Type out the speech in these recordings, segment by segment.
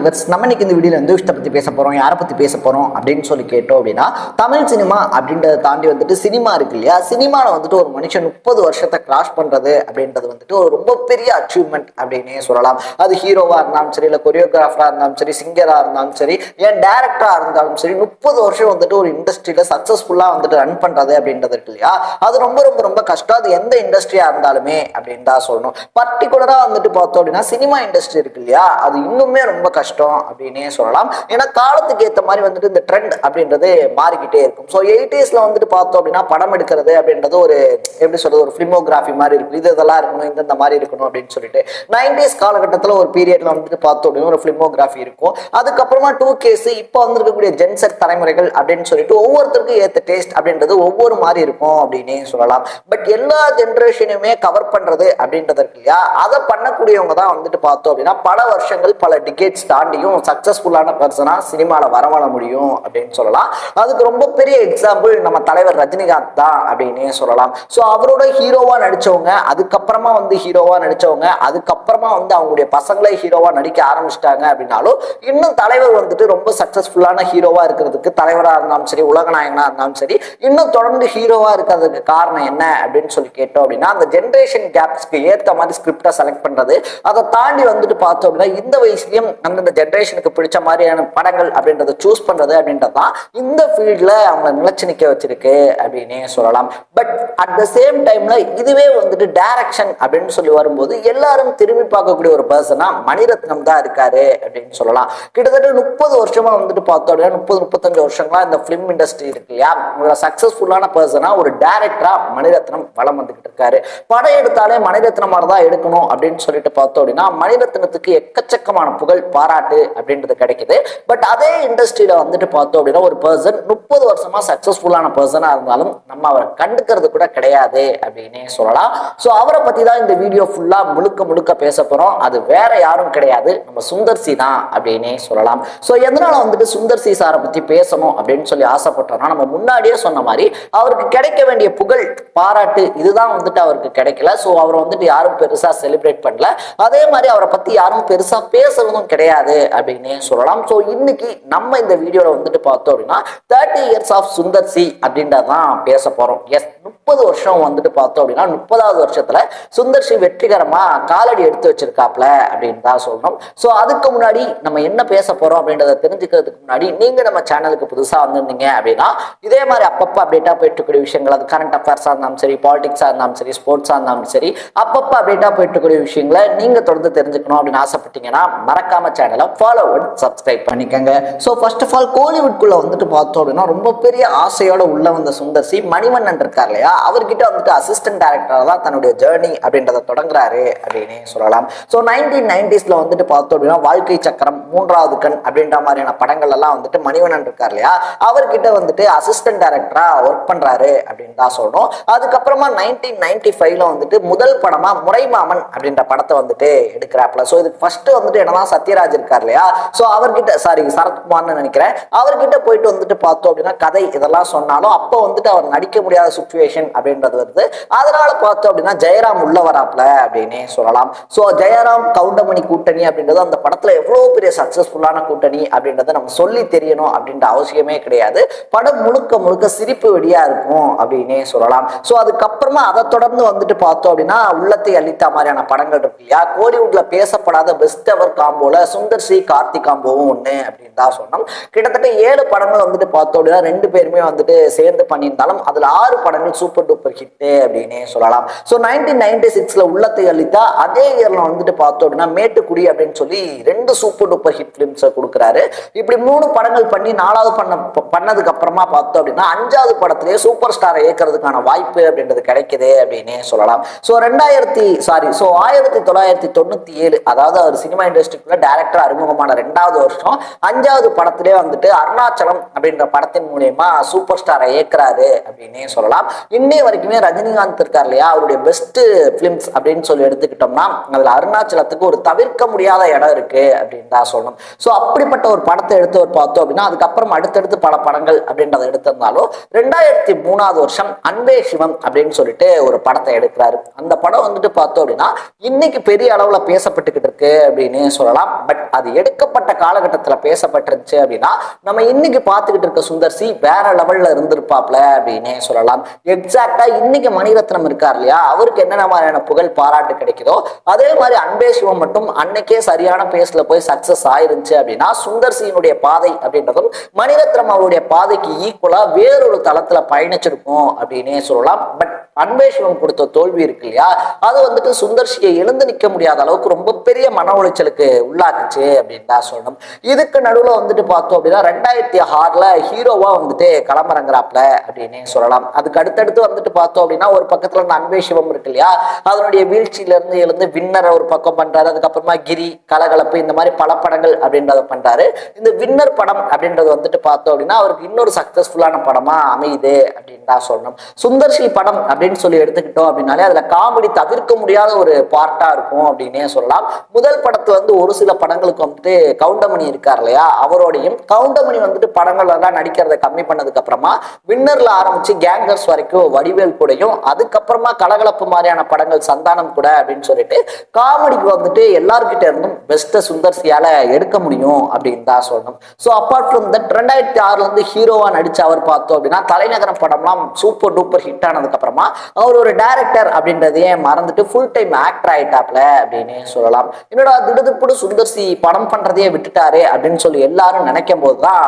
Viewers நம்ம இன்னைக்கு இந்த வீடியோல வந்து இஷ்டம் பத்தி பேச போறோம் யாரை பத்தி பேச போறோம் அப்படின்னு சொல்லி கேட்டோம் அப்படின்னா தமிழ் சினிமா அப்படின்றத தாண்டி வந்துட்டு சினிமா இருக்கு இல்லையா? சினிமால வந்துட்டு ஒரு மனுஷன் முப்பது வருஷத்தை கிராஷ் பண்றது அப்படின்றது வந்துட்டு ஒரு ரொம்ப பெரிய அச்சீவ்மெண்ட் அப்படின்னே சொல்லலாம். அது ஹீரோவா இருந்தாலும் சரி இல்ல கொரியோகிராஃபரா இருந்தாலும் சரி சிங்கரா இருந்தாலும் சரி ஏன் டேரக்டரா இருந்தாலும் சரி முப்பது வருஷம் வந்துட்டு ஒரு இண்டஸ்ட்ரியில சக்சஸ்ஃபுல்லா வந்துட்டு ரன் பண்றது அப்படின்றது இருக்கு இல்லையா? அது ரொம்ப ரொம்ப ரொம்ப கஷ்டம். அது எந்த இண்டஸ்ட்ரியா இருந்தாலுமே அப்படின்னு தான் சொல்லணும். பர்டிகுலரா வந்துட்டு பார்த்தோம் அப்படின்னா சினிமா இண்டஸ்ட்ரி இருக்கு இல்லையா? அது இன்னுமே ரொம்ப கஷ்டம். அப்படின்னே சொல்லலாம். ஏன்னா காலத்துக்கு ஏற்ற மாதிரி வந்துட்டு இந்த ட்ரெண்ட் அப்படின்றது மாறிக்கிட்டே இருக்கும். ஸோ எயிட்டிஸ்ல வந்துட்டு பார்த்தோம் அப்படின்னா படம் எடுக்கிறது அப்படின்றது ஒரு எப்படி சொல்றது ஒரு ஃபிலிமோகிராஃபி மாதிரி இருக்கும். இது இதெல்லாம் இருக்கணும் இந்த மாதிரி இருக்கணும் அப்படின்னு சொல்லிட்டு. நைன்டிஸ் காலகட்டத்தில் ஒரு பீரியட்ல வந்துட்டு பார்த்தோம் அப்படின்னா ஒரு ஃபிலிமோகிராஃபி இருக்கும். அதுக்கப்புறமா டூ கேஸ் இப்போ வந்திருக்கக்கூடிய ஜென்செட் தலைமுறைகள் அப்படின்னு சொல்லிட்டு ஒவ்வொருத்தருக்கும் ஏற்ற டேஸ்ட் அப்படின்றது ஒவ்வொரு மாதிரி இருக்கும் அப்படின்னே சொல்லலாம். பட் எல்லா ஜென்ரேஷனுமே கவர் பண்றது அப்படின்றது இருக்கு இல்லையா? அதை பண்ணக்கூடியவங்க தான் வந்துட்டு பார்த்தோம் அப்படின்னா பல வருஷங்கள் பல டிகேட்ஸ் தான் தாண்டியும் சக்சஸ்ஃபுல்லான பர்சனா சினிமாவில் வரவழ முடியும் அப்படின்னு சொல்லலாம். அதுக்கு ரொம்ப பெரிய எக்ஸாம்பிள் நம்ம தலைவர் ரஜினிகாந்த் தான் அப்படின்னே சொல்லலாம். ஸோ அவரோட ஹீரோவா நடிச்சவங்க அதுக்கப்புறமா வந்து ஹீரோவா நடிச்சவங்க அதுக்கப்புறமா வந்து அவங்களுடைய பசங்களே ஹீரோவா நடிக்க ஆரம்பிச்சிட்டாங்க அப்படின்னாலும் இன்னும் தலைவர் வந்துட்டு ரொம்ப சக்சஸ்ஃபுல்லான ஹீரோவா இருக்கிறதுக்கு தலைவராக இருந்தாலும் சரி உலகநாயகனா இருந்தாலும் சரி இன்னும் தொடர்ந்து ஹீரோவா இருக்கிறதுக்கு காரணம் என்ன அப்படின்னு சொல்லி கேட்டோம் அப்படின்னா அந்த ஜென்ரேஷன் கேப்ஸ்க்கு ஏற்ற மாதிரி ஸ்கிரிப்டை செலக்ட் பண்றது. அதை தாண்டி வந்துட்டு பார்த்தோம்னா இந்த வயசுலயும் அந்தந்த ஜென்ரேஷனுக்கு பிடிச்ச மாதிரியான படங்கள் அப்படின்றத சூஸ் பண்றது அப்படின்றது தான் இந்த ஃபீல்டில் அவங்களை நிலச்சி நிக்க வச்சிருக்கு அப்படின்னே சொல்லலாம். பட் அட் த சேம் டைம்ல இதுவே வந்துட்டு டைரக்ஷன் அப்படின்னு சொல்லி வரும்போது எல்லாரும் திரும்பி பார்க்கக்கூடிய ஒரு பர்சனா மணிரத்னம் தான் இருக்காரு அப்படின்னு சொல்லலாம். கிட்டத்தட்ட முப்பது வருஷமா வந்துட்டு பார்த்தோம் அப்படின்னா முப்பது முப்பத்தஞ்சு வருஷங்களா இந்த ஃபிலிம் இண்டஸ்ட்ரி இருக்கு இல்லையா? உங்களோட சக்சஸ்ஃபுல்லான பர்சனா ஒரு டைரக்டரா மணிரத்னம் வளம் வந்துகிட்டு இருக்காரு. படம் எடுத்தாலே மணிரத்னம் மாதிரி தான் எடுக்கணும் அப்படின்னு சொல்லிட்டு பார்த்தோம் அப்படின்னா மணிரத்னத்துக்கு எக்கச்சக்கமான புகழ் பாராட்டு அப்படின்றது கிடைக்குது. பட் அதே இண்டஸ்ட்ரியில வந்துட்டு பார்த்தோம் அப்படின்னா ஒரு பர்சன் முப்பது வருஷமா சக்சஸ்ஃபுல்லான பர்சனா இருந்தாலும் நம்ம அவரை இருக்கிறது கூட கிடையாது அப்படின்னே சொல்லலாம். ஸோ அவரை பத்தி தான் இந்த வீடியோ ஃபுல்லா முழுக்க முழுக்க பேச போறோம். அது வேற யாரும் கிடையாது. நம்ம சுந்தர் சி தான் அப்படின்னே சொல்லலாம். ஸோ எதனால வந்துட்டு சுந்தர் சி சாரை பத்தி பேசணும் அப்படின்னு சொல்லி ஆசைப்பட்டோம்னா நம்ம முன்னாடியே சொன்ன மாதிரி அவருக்கு கிடைக்க வேண்டிய புகழ் பாராட்டு இதுதான் வந்துட்டு அவருக்கு கிடைக்கல. ஸோ அவரை வந்துட்டு யாரும் பெருசா செலிப்ரேட் பண்ணல. அதே மாதிரி அவரை பத்தி யாரும் பெருசா பேசுறதும் கிடையாது அப்படின்னே சொல்லலாம். ஸோ இன்னைக்கு நம்ம இந்த வீடியோல வந்துட்டு பார்த்தோம் அப்படின்னா thirty years of Sundar C அப்படின்றதான் பேச போறோம். எஸ் முப்பது வருஷம் வந்துட்டு பார்த்தோம் அப்படின்னா முப்பதாவது வருஷத்துல சுந்தர் சி வெற்றிகரமா காலடி எடுத்து வச்சிருக்காப்ல அப்படின்னு தான் சொல்லணும். ஸோ அதுக்கு முன்னாடி நம்ம என்ன பேச போறோம் அப்படின்றத தெரிஞ்சுக்கிறதுக்கு முன்னாடி நீங்க நம்ம சேனலுக்கு புதுசா வந்திருந்தீங்க அப்படின்னா இதே மாதிரி அப்பப்போ அப்டேட்டா போயிட்டு இருக்கக்கூடிய விஷயங்கள் அது கரண்ட் அஃபேர்ஸா இருந்தாலும் சரி பாலிடிக்ஸா இருந்தாலும் சரி ஸ்போர்ட்ஸா இருந்தாலும் சரி அப்பப்போ அப்டேட்டா போயிட்டு இருக்கக்கூடிய விஷயங்களை நீங்க தொடர்ந்து தெரிஞ்சுக்கணும் அப்படின்னு ஆசைப்பட்டீங்கன்னா மறக்காம சேனலை ஃபாலோ சப்ஸ்கிரைப் பண்ணிக்கோங்க. ஸோ ஃபர்ஸ்ட் ஆஃப் ஆல் கோலிவுட்குள்ள வந்துட்டு பார்த்தோம் அப்படின்னா ரொம்ப பெரிய ஆசையோட உள்ள வந்த சுந்தர் சி மணிமன்னன் இருக்கார். இல்லையா அவர்கிட்ட வந்துட்டு அசிஸ்டன்ட் டேரக்டராக தான் தன்னுடைய ஜேர்னி அப்படின்றத தொடங்குறாரு அப்படின்னு சொல்லலாம். ஸோ நைன்டீன் நைன்டிஸில் வந்துட்டு பார்த்தோம் அப்படின்னா வாழ்க்கை சக்கரம் மூன்றாவது கண் அப்படின்ற மாதிரியான படங்கள் எல்லாம் வந்துட்டு மணிவண்ணன் இருக்கார் இல்லையா? அவர்கிட்ட வந்துட்டு அசிஸ்டன்ட் டேரக்டராக ஒர்க் பண்ணுறாரு அப்படின்னு தான் சொல்லணும். அதுக்கப்புறமா நைன்டீன் நைன்டி ஃபைவ்ல வந்துட்டு முதல் படமாக முறைமாமன் அப்படின்ற படத்தை வந்துட்டு எடுக்கிறாப்ல ஸோ இதுக்கு ஃபர்ஸ்ட் வந்துட்டு என்னதான் சத்யராஜ் இருக்கார் இல்லையா? ஸோ அவர்கிட்ட சாரி சரத்குமார்னு நினைக்கிறேன். அவர்கிட்ட போயிட்டு வந்துட்டு பார்த்தோம் அப்படின்னா கதை இதெல்லாம் சொன்னாலும் அப்போ வந்துட்டு அவர் நடிக்க முடியாத சுச்சுவேஷன் அப்படின்றது வருது அதனால பார்த்தோம் அப்படின்னா ஜெயராம் உள்ள வராப்ல அப்படின்னே சொல்லலாம். ஸோ ஜெயராம் கவுண்டமணி கூட்டணி அப்படின்றது அந்த படத்துல எவ்வளோ பெரிய சக்சஸ்ஃபுல்லான கூட்டணி அப்படின்றத நம்ம சொல்லி தெரியணும் அப்படின்ற அவசியமே கிடையாது. படம் முழுக்க முழுக்க சிரிப்பு வெடியா இருக்கும் அப்படின்னே சொல்லலாம். ஸோ அதுக்கப்புறமா அதை தொடர்ந்து வந்துட்டு பார்த்தோம் அப்படின்னா உள்ளத்தை அளித்த மாதிரியான படங்கள் இருக்கு இல்லையா? கோலிவுட்ல பேசப்படாத பெஸ்ட் அவர் காம்போல சுந்தர் சி கார்த்திக் காம்போவும் ஒண்ணு அப்படின்னு தான் சொன்னோம். கிட்டத்தட்ட ஏழு படங்கள் வந்துட்டு பார்த்தோம் அப்படின்னா ரெண்டு பேருமே வந்துட்டு சேர்ந்து பண்ணியிருந்தாலும் அதுல ஆறு படங்கள் சூப்பர் டூப்பர் ஹிட் அப்படின்னே சொல்லலாம். ஸோ நைன்டீன் நைன்டி சிக்ஸ்ல உள்ளத்தை அளித்தா அதே இயர்ல வந்துட்டு பார்த்தோம் அப்படின்னா மேட்டுக்குடி அப்படின்னு சொல்லி ரெண்டு சூப்பர் டூப்பர் ஹிட் ஃபிலிம்ஸை கொடுக்குறாரு. இப்படி மூணு படங்கள் பண்ணி நாலாவது பண்ண பண்ணதுக்கு அப்புறமா பார்த்தோம் அப்படின்னா அஞ்சாவது படத்திலேயே சூப்பர் ஸ்டாரை ஏற்கிறதுக்கான வாய்ப்பு அப்படின்றது கிடைக்குது அப்படின்னே சொல்லலாம். ஸோ ரெண்டாயிரத்தி சாரி ஸோ ஆயிரத்தி தொள்ளாயிரத்தி தொண்ணூத்தி ஏழு அதாவது அவர் சினிமா இண்டஸ்ட்ரிக்குள்ள டேரக்டர் அறிமுகமான ரெண்டாவது வருஷம் அஞ்சாவது படத்திலே வந்துட்டு அருணாச்சலம் அப்படின்ற படத்தின் மூலியமா சூப்பர் ஸ்டாரை ஏற்கிறாரு அப்படின்னே சொல்லலாம். இன்னைய வரைக்குமே ரஜினிகாந்த் இருக்கார் இல்லையா? அவருடைய பெஸ்ட் பிலிம்ஸ் அப்படின்னு சொல்லி எடுத்துக்கிட்டோம்னா அதுல அருணாச்சலத்துக்கு ஒரு தவிர்க்க முடியாத இடம் இருக்கு அப்படின்னு தான் சொல்லணும். ஸோ அப்படிப்பட்ட ஒரு படத்தை எடுத்து ஒரு பார்த்தோம் அப்படின்னா அதுக்கப்புறம் அடுத்தடுத்து பல படங்கள் அப்படின்றத எடுத்திருந்தாலும் ரெண்டாயிரத்தி மூணாவது வருஷம் அன்பே சிவம் அப்படின்னு சொல்லிட்டு ஒரு படத்தை எடுக்கிறாரு. அந்த படம் வந்துட்டு பார்த்தோம் அப்படின்னா இன்னைக்கு பெரிய அளவுல பேசப்பட்டுக்கிட்டு இருக்கு அப்படின்னு சொல்லலாம். பட் அது எடுக்கப்பட்ட காலகட்டத்தில் பேசப்பட்டிருந்துச்சு அப்படின்னா நம்ம இன்னைக்கு பார்த்துக்கிட்டு இருக்க சுந்தர் சி வேற லெவல்ல இருந்திருப்பாப்ல அப்படின்னே சொல்லலாம். எக்ஸாக்டா இன்னைக்கு மணிரத்னம் இருக்கார் இல்லையா? அவருக்கு என்னென்ன மாதிரியான புகழ் பாராட்டு கிடைக்குதோ அதே மாதிரி அன்பே சிவம் மட்டும் அன்னைக்கே சரியான பேஸ்ல போய் சக்சஸ் ஆயிருந்துச்சு அப்படின்னா சுந்தர் சியினுடைய பாதை அப்படின்றதும் மணிரத்னம் அவருடைய பாதைக்கு ஈக்குவலா வேறொரு தளத்துல பயணிச்சிருக்கும் அப்படின்னே சொல்லலாம். பட் அன்பே சிவம் கொடுத்த தோல்வி இருக்கு இல்லையா? அது வந்துட்டு சுந்தர்சியை எழுந்து நிற்க முடியாத அளவுக்கு ரொம்ப பெரிய மன உளைச்சலுக்கு உள்ளாக்குச்சு அப்படின்னு தான் சொல்லணும். இதுக்கு நடுவுல வந்துட்டு பார்த்தோம் அப்படின்னா ரெண்டாயிரத்தி ஆறுல ஹீரோவா வந்துட்டு களமிறங்குறாப்ல அப்படின்னு சொல்லலாம். அதுக்கு அடுத்தடுத்து வந்துட்டு பார்த்தோம் அப்படின்னா ஒரு பக்கத்துல அன்பே சிவம் இருக்கு இல்லையா? அதனுடைய வீழ்ச்சியில இருந்து எழுந்து வின்னரை ஒரு பக்கம் பண்றாரு. அதுக்கப்புறமா கிரி கலகலப்பு இந்த மாதிரி பல படங்கள் அப்படின்றத பண்றாரு. இந்த வின்னர் படம் அப்படின்றது வந்துட்டு பார்த்தோம் அப்படின்னா அவருக்கு இன்னொரு சக்சஸ்ஃபுல்லான படமா அமையுது அப்படின்னு தான் சொல்லணும். சுந்தர்சி படம் அப்படின்னு சொல்லி எடுத்துக்கிட்டோம் அப்படின்னாலே அதுல காமெடி தவிர்க்க முடியாத ஒரு பார்ட்டா இருக்கும் அப்படின்னே சொல்லலாம். முதல் படத்துல வந்து ஒரு சில படங்களுக்கு வந்துட்டு கவுண்டமணி இருக்கார் இல்லையா? அவரோடையும் கவுண்டமணி வந்துட்டு படங்கள் எல்லாம் நடிக்கிறத கம்மி பண்ணதுக்கு அப்புறமா வின்னர்ல ஆரம்பிச்சு கேங்கர்ஸ் வரைக்கும் வடிவேல் கூடயும் அதுக்கப்புறமா கலகலப்பு மாதிரியான படங்கள் சந்தானம் கூட அப்படின்னு சொல்லிட்டு காமெடிக்கு வந்துட்டு எல்லார்கிட்ட இருந்தும் பெஸ்ட்டை சுந்தர்சியால எடுக்க முடியும் அப்படின்னு தான் சொல்லணும். ஸோ அப்பார்ட் ஃப்ரம் தட் ரெண்டாயிரத்தி ஆறுல இருந்து ஹீரோவா நடிச்சு அவர் பார்த்தோம் அப்படின்னா தலைநகரம் படம்லாம் சூப்பர் டூப்பர் ஹிட் ஆனதுக்கு அப்புறமா அவர் ஒரு டைரக்டர் அப்படின்றதையே மறந்துட்டு ஃபுல் டைம் ஆக்டர் ஆயிட்டாப்ல அப்படின்னு சொல்லலாம். என்னடா திடுதிப்புடு சுந்தர்சி படம் பண்றதையே விட்டுட்டாரு அப்படின்னு சொல்லி எல்லாரும் நினைக்கும் போதுதான்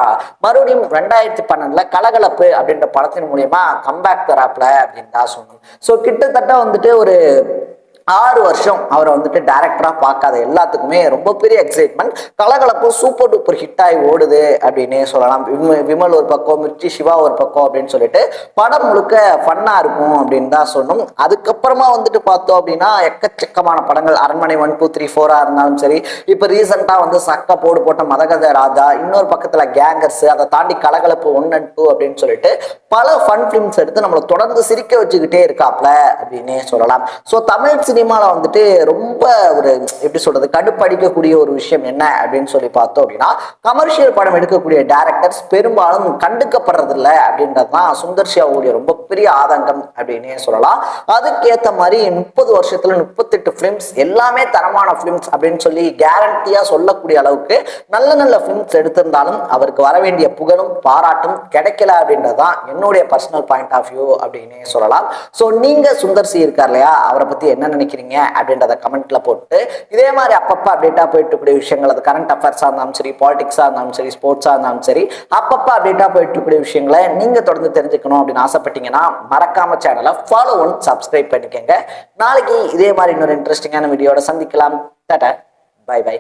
மறுபடியும் ரெண்டாயிரத்தி பன்னெண்டுல கலகலப்பு அப்படின்ற படத்தின் மூலியமா கம்பேக் தராப்ல அப்படின்னு தான் சொன்னோம் ஸோ கிட்டத்தட்ட வந்துட்டு ஒரு ஆறு வருஷம் அவரை வந்துட்டு டேரக்டரா பார்க்காத எல்லாத்துக்குமே ரொம்ப பெரிய எக்ஸைட்மெண்ட் கலகலப்பு சூப்பர் டூப்பர் ஹிட் ஆகி ஓடுது அப்படின்னே சொல்லலாம். விமல் ஒரு பக்கம் மிர்ச்சி சிவா ஒரு பக்கம் அப்படின்னு சொல்லிட்டு படம் முழுக்க ஃபன்னா இருக்கும் அப்படின்னு தான் சொன்னோம் அதுக்கப்புறமா வந்துட்டு பார்த்தோம் அப்படின்னா எக்கச்சக்கமான படங்கள். அரண்மனை ஒன் டூ த்ரீ ஃபோரா இருந்தாலும் சரி. இப்போ ரீசெண்டா வந்து சக்க போடு போட்ட மதகத ராஜா இன்னொரு பக்கத்துல கேங்கர்ஸ் அதை தாண்டி கலகலப்பு ஒன் அண்ட் டூ அப்படின்னு சொல்லிட்டு பல ஃபன் ஃபிலிம்ஸ் எடுத்து நம்மளை தொடர்ந்து சிரிக்க வச்சுக்கிட்டே இருக்காப்ல அப்படின்னே சொல்லலாம். ஸோ தமிழ் சினிமாவில் வந்துட்டு ரொம்ப ஒரு எப்படி சொல்றது கடுப்படிக்கக்கூடிய ஒரு விஷயம் என்ன அப்படின்னு சொல்லி பார்த்தோம் அப்படின்னா கமர்ஷியல் படம் எடுக்கக்கூடிய டேரக்டர்ஸ் பெரும்பாலும் கண்டுக்கப்படுறதில்ல அப்படின்றது தான் சுந்தர் சியாவுடைய ரொம்ப பெரிய ஆதங்கம் அப்படின்னே சொல்லலாம். அதுக்கேற்ற மாதிரி முப்பது வருஷத்துல முப்பத்தெட்டு ஃபிலிம்ஸ் எல்லாமே தரமான ஃபிலிம்ஸ் அப்படின்னு சொல்லி கேரண்டியா சொல்லக்கூடிய அளவுக்கு நல்ல நல்ல ஃபிலிம்ஸ் எடுத்திருந்தாலும் அவருக்கு வர வேண்டிய புகழும் பாராட்டும் கிடைக்கல அப்படின்றது தான் என்னுடைய பர்சனல் பாயிண்ட் ஆஃப் வியூ அப்படின்னே சொல்லலாம். ஸோ நீங்க சுந்தர் சி இருக்கார் இல்லையா? அவரை பத்தி என்ன நினைக்கிறீங்க அப்படின்றத கமெண்ட்ல போட்டு இதே மாதிரி அப்பப்போ அப்டேட்டா போயிட்டு இருக்கக்கூடிய விஷயங்கள் அது கரண்ட் அஃபேர்ஸா இருந்தாலும் சரி பாலிடிக்ஸா இருந்தாலும் சரி ஸ்போர்ட்ஸா இருந்தாலும் சரி அப்பப்போ அப்டேட்டா போயிட்டு கூடிய விஷயங்களை நீங்க தொடர்ந்து தெரிஞ்சுக்கணும் அப்படின்னு ஆசைப்பட்டீங்கன்னா மறக்காம சேனலை ஃபாலோ ஒன் சப்ஸ்கிரைப் பண்ணிக்கோங்க. நாளைக்கு இதே மாதிரி இன்னொரு இன்ட்ரெஸ்டிங்கான வீடியோட சந்திக்கலாம். Tata bye by